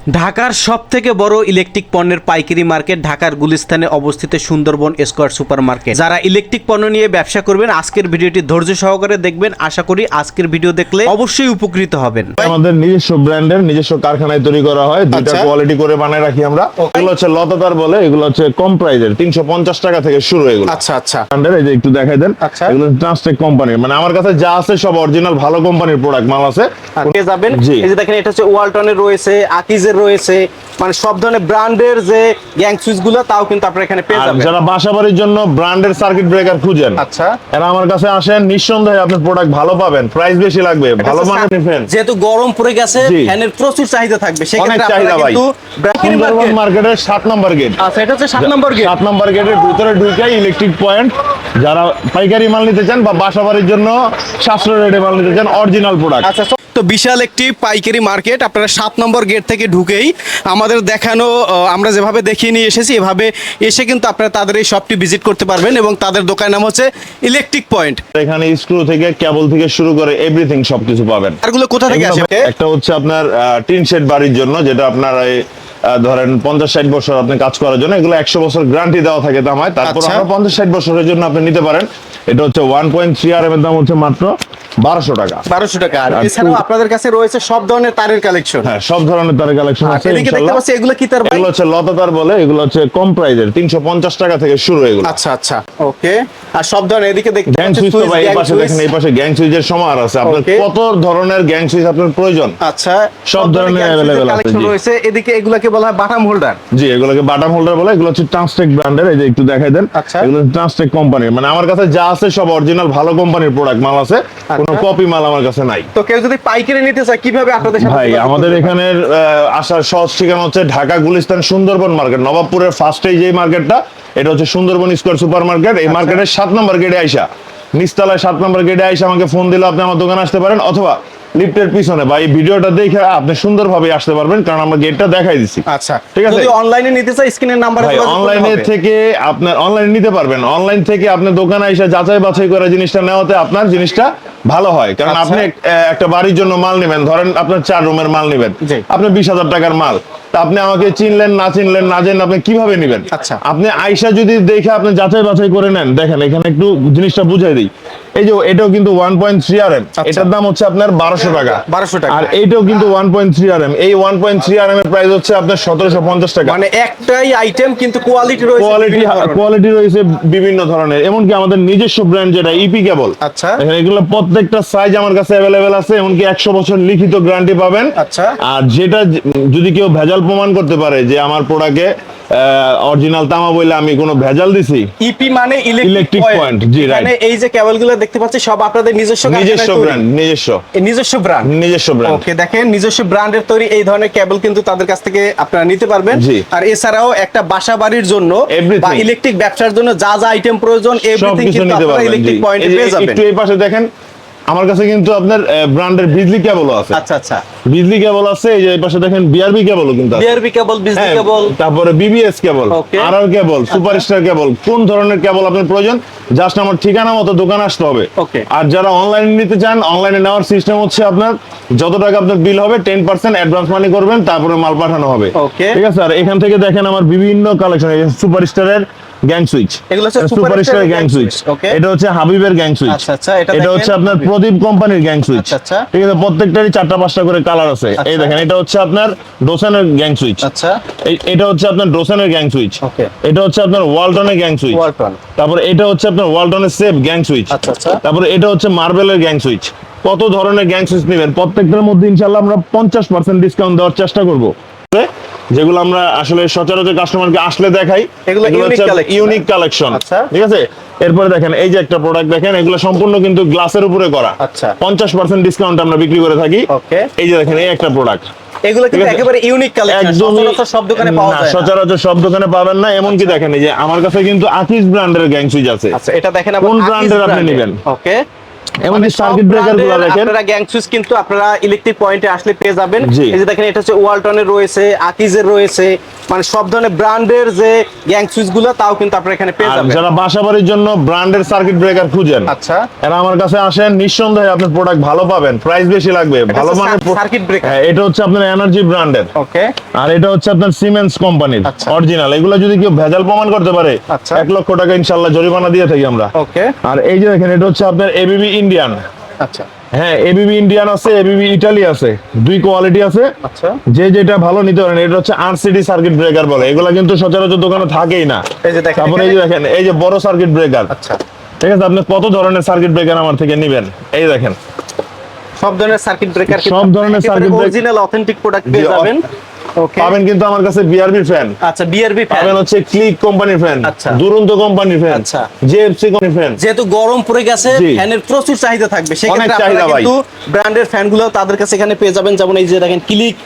ঢাকার সব থেকে বড় ইলেকট্রিক পণ্যের পাইকারি মার্কেট ঢাকার গুলিস্তানে অবস্থিত সুন্দরবন স্কোয়ার সুপার মার্কেট যারা ইলেকট্রিক পণ্য নিয়ে ব্যবসা করবেন আজকের ভিডিওটি ধৈর্য সহকারে দেখবেন। আশা করি আজকের ভিডিও দেখলে অবশ্যই উপকৃত হবেন। আমাদের নিজস্ব ব্র্যান্ডের নিজস্ব কারখানায় তৈরি করা হয়। দুইটা আচ্ছা। কোয়ালিটি করে বানায় রাখি আমরা। এগুলো হচ্ছে লতাতার বলে এগুলো হচ্ছে কম প্রাইজের তিনশো পঞ্চাশ টাকা থেকে শুরু এগুলো। আচ্ছা আচ্ছা। ব্র্যান্ডের এই যে একটু দেখাই দেন। আচ্ছা। এগুলো ট্রান্সটেক কোম্পানির মানে আমার কাছে যা আছে সব অরিজিনাল ভালো কোম্পানির প্রোডাক্ট মাল আছে। পেয়ে যাবেন। এই যে দেখেন এটা হচ্ছে ওয়ালটনের রয়েছে আকিজের রয়েছে মানে সব ধরনের ব্র্যান্ডের যে গ্যাং সুইচগুলো তাও কিন্তু আপনারা এখানে পেয়ে যাবেন। যারা বাসা বাড়ির জন্য ব্র্যান্ডের সার্কিট ব্রেকার খুঁজেন আচ্ছা। এরা আমার কাছে আসেন নিঃসন্দেহে আপনার প্রোডাক্ট ভালো পাবেন প্রাইস বেশি লাগবে ভালো মানের নিবেন যেহেতু গরম পড়ে গেছে ফ্যানের প্রচুর চাহিদা থাকবে সেক্ষেত্রে আপনারা কিন্তু সুন্দরবন মার্কেটের সাত নম্বর গেট আচ্ছা এটা হচ্ছে সাত নম্বর গেট সাত নম্বর গেটের ভিতরে ঢুকে ইলেকট্রিক পয়েন্ট যারা পাইকারি মাল নিতে চান বা বাসাবাড়ির জন্য সাশ্রয় রেটে মাল নিতে চান অরিজিনাল প্রোডাক্ট আচ্ছা তো- বিশাল একটি পাইকারি মার্কেট আপনারা সাত নম্বর গেট থেকে ঢুকেই আমাদের দেখানো আমরা যেভাবে দেখিয়ে নিয়ে এসেছি এভাবে এসে কিন্তু আপনারা তাদের এই শপটি ভিজিট করতে পারবেন এবং তাদের দোকানের নাম হচ্ছে ইলেকট্রিক পয়েন্ট এখানে স্ক্রু থেকে কেবল থেকে শুরু করে এভরিথিং সবকিছু পাবেন। আরগুলো কোথা থেকে আসে? একটা হচ্ছে আপনার টিন শেড বাড়ির জন্য যেটা আপনার ধরেন পঞ্চাশ ষাট বছর আপনি কাজ করার জন্য এগুলো একশো বছর গ্যারান্টি দেওয়া থাকে দামায় তারপর আচ্ছা। আমরা পঞ্চাশ ষাট বছরের জন্য আপনি নিতে পারেন। এটা হচ্ছে one point three R M এর দাম হচ্ছে মাত্র বারোশো টাকা। বারোশো টাকা। আর এছাড়াও আপনাদের কাছে রয়েছে সব ধরনের তারের কালেকশন হ্যাঁ সব ধরনের তার কালেকশন আছে এদিকে দেখতে পাচ্ছি এগুলো কি তার এগুলো হচ্ছে লতাতার বলে এগুলো হচ্ছে কম প্রাইজের তিনশো পঞ্চাশ টাকা থেকে শুরু এগুলো। আচ্ছা আচ্ছা ওকে। আর সব ধরনের এদিকে দেখতে গ্যাং সুইচ তো ভাই এই পাশে দেখেন এই পাশে গ্যাং সুইচের সমার আছে। আপনার কত ধরনের গ্যাং সুইচ আপনার প্রয়োজন? আচ্ছা সব ধরনের available আছে, কালেকশন রয়েছে। এদিকে এগুলাকে বলা হয় বাটাম হোল্ডার জি এগুলোকে বাটাম হোল্ডার বলে এগুলো হচ্ছে ট্রান্সটেক ব্র্যান্ডের এই যে একটু দেখাই দেন। আচ্ছা। এগুলো ট্রান্সটেক কোম্পানির মানে আমার কাছে যা আছে সব অরিজিনাল ভালো কোম্পানির প্রোডাক্ট মাল আছে। কোনো আচ্ছা। কপি মাল আমার কাছে নাই। তো কেউ যদি পাইকারি নিতে চায় কীভাবে আপনাদের সাথে ভাই আমাদের এখানের আসার সহজ ঠিকানা হচ্ছে ঢাকা গুলিস্তান সুন্দরবন মার্কেট নবাবপুরের যে মার্কেটটা এটা হচ্ছে সুন্দরবন স্কোয়ার সুপার মার্কেট আচ্ছা। এই মার্কেটের সাত নম্বর গেটে আইসা। সাত নম্বর গেটে আইসা আমাকে ফোন দিলে আপনি আমার দোকানে আসতে পারেন অথবা লিফটের পিছনে। বা এই ভিডিওটা দেখে আপনি সুন্দরভাবে আসতে পারবেন কারণ আমরা গেটটা দেখাই দিচ্ছি আচ্ছা। ঠিক আছে। যদি অনলাইনে নিতে চাই স্ক্রিনের নাম্বারে অনলাইনে থেকে আপনার অনলাইনে নিতে পারবেন। অনলাইন থেকে আপনি দোকানে এসে যাচাই বাছাই করে জিনিসটা নেওয়াতে আপনার জিনিসটা ভালো হয়। কারণ আচ্ছা। আপনি একটা বাড়ির জন্য মাল নেবেন। ধরেন আপনার চার রুমের মাল নেবেন। আপনি বিশ হাজার টাকার মাল। তা আপনি আমাকে চিনলেন না চিনলেন না জেনে আপনি কীভাবে নেবেন? আচ্ছা। আপনি আইসা যদি দেখে আপনি যাচাই বাছাই করে নেন দেখেন এখানে একটু জিনিসটা বুঝাই দিই। এই যে এটাও কিন্তু one point three R M আচ্ছা। এটার দাম হচ্ছে আপনার বারোশো টাকা। 1200 টাকা। আর এইটাও কিন্তু one point three R M এই one point three R M এর প্রাইস হচ্ছে আপনার সতেরোশো পঞ্চাশ টাকা। মানে একটাই আইটেম কিন্তু কোয়ালিটি রয়েছে কোয়ালিটি কোয়ালিটি রয়েছে বিভিন্ন ধরনের। এমনকি আমাদের নিজস্ব ব্র্যান্ড যেটা ইপি কেবল আচ্ছা। এগুলো প্রত্যেকটা সাইজ আমার কাছে অ্যাভেলেবেল আছে এমনকি একশো বছর লিখিত গ্যারান্টি পাবেন। আচ্ছা। আর যেটা যদি কেউ ভেজাল প্রমাণ করতে পারে যে আমার প্রোডাক্টে অরিজিনাল তামা বলে আমি কোনো ভেজাল দিছি ইপি মানে ইলেকট্রিক পয়েন্ট জি. মানে এই যে কেবলগুলো দেখতে পাচ্ছি সব আপনাদের নিজস্ব নিজস্ব ব্র্যান্ড নিজস্ব। নিজস্ব ব্র্যান্ড নিজস্ব ব্র্যান্ড ওকে দেখেন নিজস্ব ব্র্যান্ডের তৈরি এই ধরনের কেবল কিন্তু তাদের কাছ থেকে আপনারা নিতে পারবেন। আর এছাড়াও একটা বাসা বাড়ির জন্য বা ইলেকট্রিক ব্যবসার জন্য যা যা আইটেম প্রয়োজন এভরিথিং কিন্তু নিতে আপনারা ইলেকট্রিক পয়েন্টে পেয়ে যাবেন। একটু এই পাশে দেখেন আমার কাছে কিন্তু আপনার ব্র্যান্ডের বিজলি কেবলও আছে। আচ্ছা আচ্ছা। বিজলি কেবল আছে এই যে এই পাশে দেখেন বিআরবি কেবলও কিন্তু আছে। বিআরবি কেবল বিজলি কেবল তারপরে বিবিএস কেবল Okay. আর আর কেবল সুপারস্টার কেবল কোন ধরনের কেবল আপনার প্রয়োজন? জাস্ট আমার ঠিকানা মতো দোকানে আসতে হবে। Okay. আর যারা অনলাইনে নিতে চান অনলাইনে নেওয়ার সিস্টেম হচ্ছে আপনার যত টাকা আপনার বিল হবে টেন পার্সেন্ট অ্যাডভান্স মানি করবেন তারপরে মাল পাঠানো হবে। Okay. ঠিক আছে? আর এখান থেকে দেখেন আমার বিভিন্ন কালেকশন সুপারস্টারের গ্যাং সুইচ এগুলো হচ্ছে সুপারস্টার গ্যাং সুইচ. এটা হচ্ছে হাবিবের গ্যাং সুইচ আচ্ছা, আচ্ছা, এটা হচ্ছে আপনার প্রদীপ কোম্পানির গ্যাং সুইচ আচ্ছা, আচ্ছা। ঠিক আছে প্রত্যেকটারই চারটা পাঁচটা করে কালার আছে। এই আচ্ছা। দেখেন এটা হচ্ছে আপনার ডোসানের গ্যাং সুইচ আচ্ছা। এটা হচ্ছে আপনার ডোসানের গ্যাং সুইচ. এটা হচ্ছে আপনার ওয়ালটনের গ্যাং সুইচ ওয়ালটন তারপরে এটা হচ্ছে আপনার ওয়ালটনের সেফ গ্যাং সুইচ আচ্ছা, আচ্ছা। তারপরে এটা হচ্ছে মার্বেলের গ্যাং সুইচ কত ধরনের গ্যাং সুইচ নেবেন? প্রত্যেকটার মধ্যে ইনশাআল্লাহ আমরা পঞ্চাশ পার্সেন্ট ডিসকাউন্ট দেওয়ার চেষ্টা করব। যেগুলো আমরা আসলে সচরাচর কাস্টমারকে আসলে দেখাই। এগুলো ইউনিক কালেকশন আচ্ছা। ঠিক আছে? এরপরে দেখেন এই যে একটা প্রোডাক্ট দেখেন এগুলো সম্পূর্ণ কিন্তু গ্লাসের উপরে করা। আচ্ছা। পঞ্চাশ পার্সেন্ট ডিসকাউন্ট আমরা বিক্রি করে থাকি। এই যে দেখেন এই একটা প্রোডাক্ট এগুলো কিন্তু একেবারে ইউনিক কালেকশন সচরাচর সব দোকানে পাওয়া যায় না। সচরাচর সব দোকানে পাবেন না এমনকি দেখেন এই যে আমার কাছে কিন্তু আকিস ব্র্যান্ডের গ্যাং সুইচ আছে। আচ্ছা এটা দেখেন কোন ব্র্যান্ডের আপনি নেবেন? ওকে। এমন মানে সার্কিট ব্রেকারগুলো দেখেন। আপনারা গ্যাং সুইচ কিন্তু আপনারা ইলেকট্রিক পয়েন্টে আসলে পেয়ে যাবেন। এই যে দেখেন এটা হচ্ছে ওয়ালটনের রয়েছে আকিজের রয়েছে মানে সব ধরনের ব্র্যান্ডের যে গ্যাং সুইচগুলো তাও কিন্তু আপনারা এখানে পেয়ে যাবেন। যারা বাসা বাড়ির জন্য ব্র্যান্ডের সার্কিট ব্রেকার খুঁজেন আচ্ছা। এরা আমার কাছে আসেন নিঃসন্দেহে আপনার প্রোডাক্ট ভালো পাবেন প্রাইস বেশি লাগবে ভালো হচ্ছে মানের সার- circuit breaker। হ্যাঁ, এটা হচ্ছে আপনার এনার্জি ব্র্যান্ডের ওকে আর এটা হচ্ছে আপনার সিমেন্স কোম্পানির। অরিজিনাল এগুলো যদি কেউ ভেজাল প্রমাণ করতে পারে আচ্ছা। এক লক্ষ টাকা ইনশাল্লাহ জরিমানা দিয়ে থাকি আমরা। ওকে আর এই যে দেখেন এটা হচ্ছে আপনার এবিবি ইন্ডিয়ান আচ্ছা। হ্যাঁ এবিবি ইন্ডিয়ান আছে এবিবি ইটালি আছে দুই কোয়ালিটি আছে। আচ্ছা। যে যেটা ভালো নিতে পারেন এটা হচ্ছে আরসিডি সার্কিট ব্রেকার বলে। এগুলা কিন্তু সচরাচর দোকানে থাকেই না। এই যে দেখেন তারপরে এই যে দেখেন এই যে বড় সার্কিট ব্রেকার আচ্ছা। ঠিক আছে আপনি কত ধরনের সার্কিট ব্রেকার আমার থেকে নেবেন? এই দেখেন। সব ধরনের সার্কিট ব্রেকার সব ধরনের breaker- অরিজিনাল অথেন্টিক প্রোডাক্ট পেয়ে যাবেন। পাবেন কিন্তু আমার কাছে বিআরবি ফ্যান আচ্ছা বিআরবি ফ্যান পাবেন হচ্ছে ক্লিক কোম্পানির ফ্যান আচ্ছা। দুরন্ত কোম্পানির ফ্যান আচ্ছা। জেএফসি কোম্পানির ফ্যান যেহেতু গরম পড়ে গেছে। ফ্যানের প্রচুর চাহিদা থাকবে সেক্ষেত্রে আপনারা। কিন্তু ব্র্যান্ডের ফ্যানগুলো তাদের কাছে এখানে পেয়ে যাবেন যেমন এই যে দেখেন ক্লিক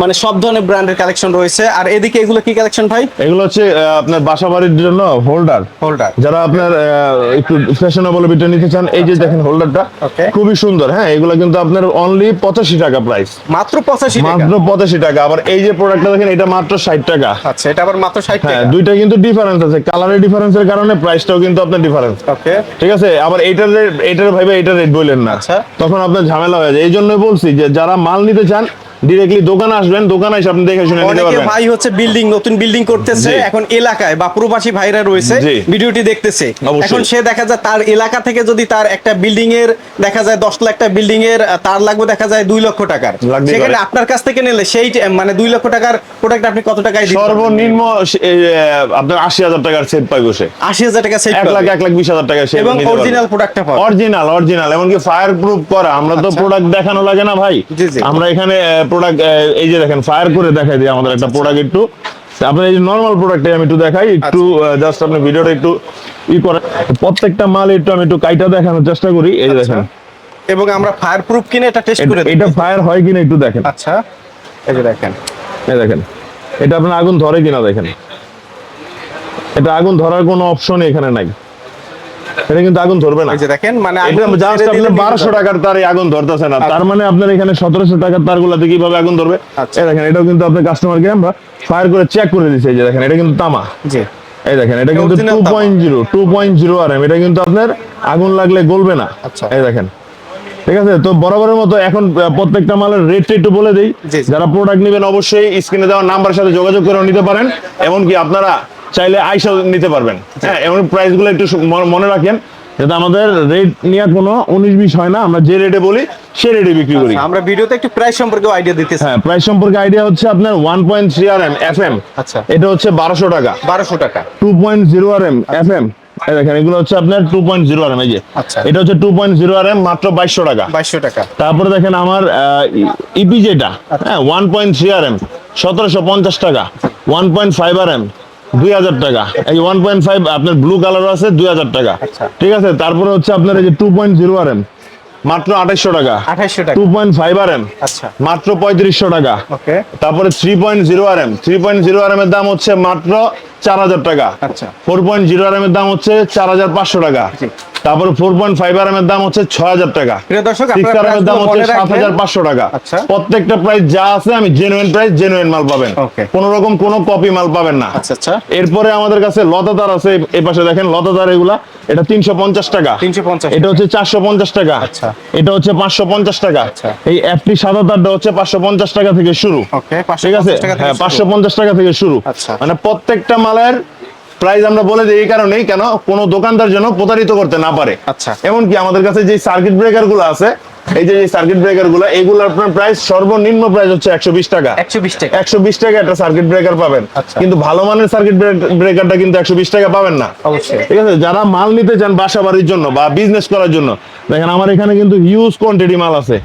মানে সব ধরনের ব্র্যান্ডের কালেকশন রয়েছে। আর এদিকে এগুলো কি কালেকশন ভাই? এগুলো হচ্ছে আপনার বাসা বাড়ির জন্য হোল্ডার হোল্ডার যারা আপনার একটু ফ্যাশনেবল ভিতরে নিতে চান এই যে দেখেন হোল্ডারটা আচ্ছা। খুবই সুন্দর। হ্যাঁ এগুলো কিন্তু আপনার অনলি পঁচাশি টাকা প্রাইস মাত্র পঁচাশি টাকা? মাত্র পঁচাশি টাকা। আবার এই যে প্রোডাক্টটা দেখেন এটা মাত্র ষাট টাকা। আচ্ছা এটা আবার মাত্র ষাট হ্যাঁ টাকা? দুইটা কিন্তু ডিফারেন্স আছে। কালারের ডিফারেন্সের কারণে প্রাইসটাও কিন্তু আপনার ডিফারেন্স ওকে ঠিক আছে? আবার এইটার রেট এইটার ভাইবে এইটার রেট বললেন না। আচ্ছা। তখন আপনার ঝামেলা হয়ে যায়। এই জন্যই বলছি যে যারা মাল নিতে চান ডিরেক্টলি দোকানে আসবেন দোকানে এসে আপনি দেখে শুনে নিতে পারবেন। ভাই হচ্ছে বিল্ডিং নতুন বিল্ডিং করতেছে এখন এলাকায় বা প্রবাসী ভাইরা রয়েছে ভিডিওটি দেখতেছে। এখন সে দেখা যায় তার এলাকা থেকে যদি তার একটা বিল্ডিং এর দেখা যায় দশ লাখ টাকা বিল্ডিং এর তার লাগবে দেখা যায় দুই লক্ষ টাকার। সেখানে আপনার কাছ থেকে নিলে সেই মানে দুই লক্ষ টাকার প্রোডাক্ট আপনি কত টাকায় সর্বনিম্ন আপনার আশি হাজার টাকার সেভ পাই বসে। আশি হাজার টাকা সেভ এক লাখ এক লাখ বিশ হাজার টাকা সেভ এবং অরিজিনাল প্রোডাক্টটা পাবেন অরিজিনাল অরিজিনাল এমনকি ফায়ার প্রুফ করা। আমরা তো আচ্ছা। প্রোডাক্ট দেখানো লাগে না ভাই। আমরা এখানে প্রোডাক্ট এই যে দেখেন ফায়ার করে দেখাই দিই আমাদের আচ্ছা, একটা প্রোডাক্ট একটু। আপনার এই যে নর্মাল প্রোডাক্টে আমি একটু দেখাই একটু আচ্ছা। জাস্ট আপনি ভিডিওটা একটু ই করে প্রত্যেকটা মাল একটু আমি একটু কাইটা দেখানোর চেষ্টা করি এই যে দেখেন। এবং আমরা ফায়ার প্রুফ কিনে এটা টেস্ট করে এটা- এটা ফায়ার হয় কিনা একটু দেখেন। আচ্ছা এই যে দেখেন। এই দেখেন এটা আপনার আগুন ধরে কিনা দেখেন। এটা আগুন ধরার কোনো অপশন এখানে নাই। এটা কিন্তু আগুন ধরবে না। দেখেন মানে এটা জাস্ট বারোশো টাকার তার আগুন ধরতেছে না। তার মানে আপনার এখানে সতেরোশো টাকার তার গুলাতে কীভাবে আগুন ধরবে? আচ্ছা। এই দেখেন এটাও কিন্তু আপনার কাস্টমারকে আমরা ফায়ার করে চেক করে এই যে দেখেন এটা কিন্তু তামা। জি। এই দেখেন এটা কিন্তু এটা কিন্তু আপনার আগুন লাগলে গলবে না। আচ্ছা। এই দেখেন। ঠিক আছে তো বরাবরের মতো এখন প্রত্যেকটা মালের রেটটা একটু বলে দিই। যারা প্রোডাক্ট নেবেন অবশ্যই স্ক্রিনে দেওয়া নাম্বারের সাথে যোগাযোগ করে নিতে পারেন। এমনকি আপনারা চাইলে আইসাও নিতে পারবেন। হ্যাঁ এমন প্রাইসগুলো একটু মনে- রাখেন যাতে আমাদের রেট নিয়ে কোনো উনিশ বিশ হয় না। আমরা যে রেটে বলি সে রেটে বিক্রি করি। আমরা ভিডিওতে একটু প্রাইস সম্পর্কে আইডিয়া দিতেছি। হ্যাঁ প্রাইস সম্পর্কে আইডিয়া হচ্ছে আপনার one point three R M F M আচ্ছা। এটা হচ্ছে বারোশো টাকা। বারোশো টাকা। Two point zero R M F M দেখেন এগুলো হচ্ছে আপনার two point zero R M এই যে। আচ্ছা। এটা হচ্ছে two point zero R M মাত্র বাইশশো টাকা। বাইশশো টাকা। তারপরে দেখেন আমার ইপি যেটা হ্যাঁ one point three R M সতেরোশো পঞ্চাশ টাকা। One point five R M দুই হাজার টাকা। এই ওয়ান পয়েন্ট ফাইভ আপনার ব্লু কালার আছে দুই হাজার টাকা। আচ্ছা। ঠিক আছে? তারপরে হচ্ছে আপনার এই যে two point zero R M মাত্র আঠাইশশো টাকা। আঠাইশশো টাকা। Two point five R M আচ্ছা। মাত্র পঁয়ত্রিশশো টাকা। ওকে। তারপরে three point zero R M three point zero R M এর দাম হচ্ছে মাত্র চার হাজার টাকা। আচ্ছা। ফোর পয়েন্ট জিরো আর এর দাম হচ্ছে চার হাজার পাঁচশো টাকা। তারপরে ফোর পয়েন্ট ফাইভ আর এর দাম হচ্ছে ছয় হাজার টাকা। সিক্স আর এর দাম হচ্ছে সাত হাজার পাঁচশো টাকা। প্রত্যেকটা প্রাইস যা আছে আমি জেনুইন প্রাইস জেনুইন মাল পাবেন। কোন রকম কোনো কপি মাল পাবেন না। এরপরে আমাদের কাছে লতাদার আছে এই পাশে দেখেন লতাদার এগুলা এটা তিনশো পঞ্চাশ টাকা। এটা হচ্ছে চারশো পঞ্চাশ টাকা। আচ্ছা। এটা হচ্ছে পাঁচশো পঞ্চাশ টাকা। আচ্ছা। এই অ্যাপটি সাদা তারটা হচ্ছে পাঁচশো পঞ্চাশ টাকা থেকে শুরু। ঠিক আছে? হ্যাঁ পাঁচশো পঞ্চাশ টাকা থেকে শুরু। আচ্ছা। মানে প্রত্যেকটা মালের প্রাইস আমরা বলে দিই এই কারণেই কেন? কোনো দোকানদার যেন প্রতারিত করতে না পারে। আচ্ছা। এমনকি আমাদের কাছে যে সার্কিট ব্রেকারগুলো আছে এই যে সার্কিট ব্রেকারগুলো এগুলো আপনার প্রাইস সর্বনিম্ন প্রাইস হচ্ছে একশো বিশ টাকা। একশো বিশ টাকা। একশো বিশ টাকা একটা সার্কিট ব্রেকার পাবেন। আচ্ছা। কিন্তু ভালো মানের সার্কিট ব্রেকারটা কিন্তু একশো বিশ টাকা পাবেন না। অবশ্যই। ঠিক আছে? যারা মাল নিতে চান বাসা বাড়ির জন্য বা বিজনেস করার জন্য দেখেন আমার এখানে কিন্তু হিউজ কোয়ান্টিটি মাল আছে।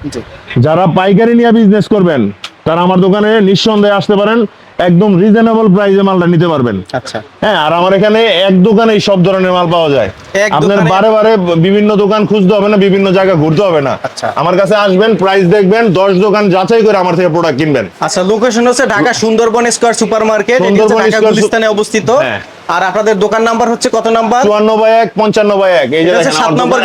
যারা পাইকারি নিয়ে বিজনেস করবেন তারা আমার দোকানে নিঃসন্দেহে আসতে পারেন। একদম রিজনেবল প্রাইসে মালটা নিতে পারবেন। আচ্ছা। হ্যাঁ আর আমার এখানে এক দোকানে সব ধরনের মাল পাওয়া যায়। আপনার বারে বারে বিভিন্ন দোকান খুঁজতে হবে না বিভিন্ন জায়গা ঘুরতে হবে না। আচ্ছা। আমার কাছে আসবেন প্রাইস দেখবেন দশ দোকান যাচাই করে আমার থেকে প্রোডাক্ট কিনবেন। আচ্ছা লোকেশন হচ্ছে Dhaka Sundarban square super market Sundarban Dhaka square অবস্থিত। হ্যাঁ। আর আপনাদের দোকান নাম্বার হচ্ছে কত নাম্বার? চুয়ান্ন বাই এক পঞ্চান্ন বাই এক। এই যে সাত নাম্বার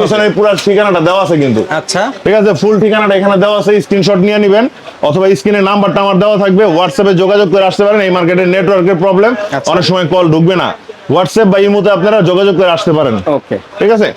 পিছনে পুরো ঠিকানাটা দেওয়া আছে কিন্তু। আচ্ছা। ঠিক আছে ফুল ঠিকানাটা এখানে দেওয়া আছে স্ক্রিনশট নিয়ে নেবেন অথবা স্ক্রিনের নাম্বারটা আমার দেওয়া থাকবে হোয়াটসঅ্যাপে যোগাযোগ করে আসতে পারেন এই মার্কেটের নেটওয়ার্কের প্রবলেম। অনেক সময় কল ঢুকবে না। হোয়াটসঅ্যাপ বা ইমোতে আপনারা যোগাযোগ করে আসতে পারেন। ওকে ঠিক আছে?